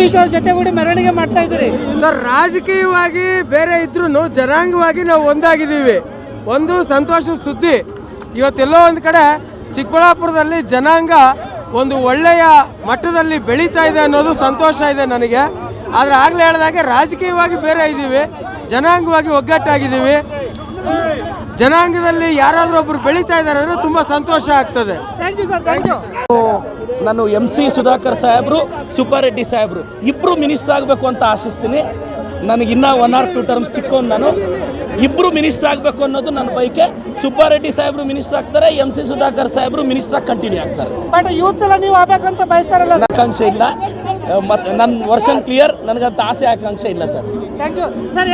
ಜಗದೀಶ್ ಅವ್ರ ಜೊತೆಗೂಡಿ ಮೆರವಣಿಗೆ ಮಾಡ್ತಾ ಇದ್ದೀರಿ. ಸರ್ ರಾಜಕೀಯವಾಗಿ ಬೇರೆ ಇದ್ರು ಜನಾಂಗವಾಗಿ ನಾವು ಒಂದಾಗಿದ್ದೀವಿ. ಒಂದು ಸಂತೋಷ ಸುದ್ದಿ. ಇವತ್ತೆಲ್ಲೋ ಒಂದು ಕಡೆ ಚಿಕ್ಕಬಳ್ಳಾಪುರದಲ್ಲಿ ಜನಾಂಗ ಒಂದು ಒಳ್ಳೆಯ ಮಟ್ಟದಲ್ಲಿ ಬೆಳೀತಾ ಇದೆ ಅನ್ನೋದು ಸಂತೋಷ ಇದೆ ನನಗೆ. ಆದರೆ ಆಗಲೇ ಹೇಳಿದಾಗೆ ರಾಜಕೀಯವಾಗಿ ಬೇರೆ ಇದ್ದೀವಿ ಜನಾಂಗವಾಗಿ ಒಗ್ಗಟ್ಟಾಗಿದ್ದೀವಿ. ಜನಾಂಗದಲ್ಲಿ ಯಾರಾದರೂ ಒಬ್ರು ಬೆಳೀತಾ ಇದ್ದಾರೆ ಅಂದರೆ ತುಂಬ ಸಂತೋಷ ಆಗ್ತದೆ. Thank you sir thank you ನಾನು ಎಂ ಸಿ ಸುಧಾಕರ್ ಸಾಹೇಬರು ಸುಬ್ಬಾರೆಡ್ಡಿ ಸಾಹೇಬರು. ಇಬ್ಬರು ಮಿನಿಸ್ಟರ್ ಆಗಬೇಕು ಅಂತ ಆಶಿಸ್ತೀನಿ. ನನಗೆ ಇನ್ನೂ ಒನ್ ಆರ್ ಟು ಟರ್ಮ್ಸ್ ಸಿಕ್ಕೊಂಡು ನಾನು. ಇಬ್ಬರು ಮಿನಿಸ್ಟರ್ ಆಗಬೇಕು ಅನ್ನೋದು ನನ್ನ ಬೈಕೆ ಸುಬ್ಬಾರೆಡ್ಡಿ ಸಾಹೇಬರು ಮಿನಿಸ್ಟರ್ ಆಗ್ತಾರೆ ಎಂ ಸಿ ಸುಧಾಕರ್ ಸಾಹೇಬರು ಮಿನಿಸ್ಟರ್ ಕಂಟಿನ್ಯೂ ಆಗ್ತಾರೆ. ನೀವು ಆಗಬೇಕಂತ ಬಯಸ್ತಾರಲ್ಲ ಆಕಾಂಕ್ಷೆ ಇಲ್ಲ. ಮತ್ತು ನನ್ನ ವರ್ಷನ್ ಕ್ಲಿಯರ್ ನನಗಂತ ಆಸೆ ಆಕಾಂಕ್ಷೆ ಇಲ್ಲ ಸರ್ ಥ್ಯಾಂಕ್ ಯು ಸರ್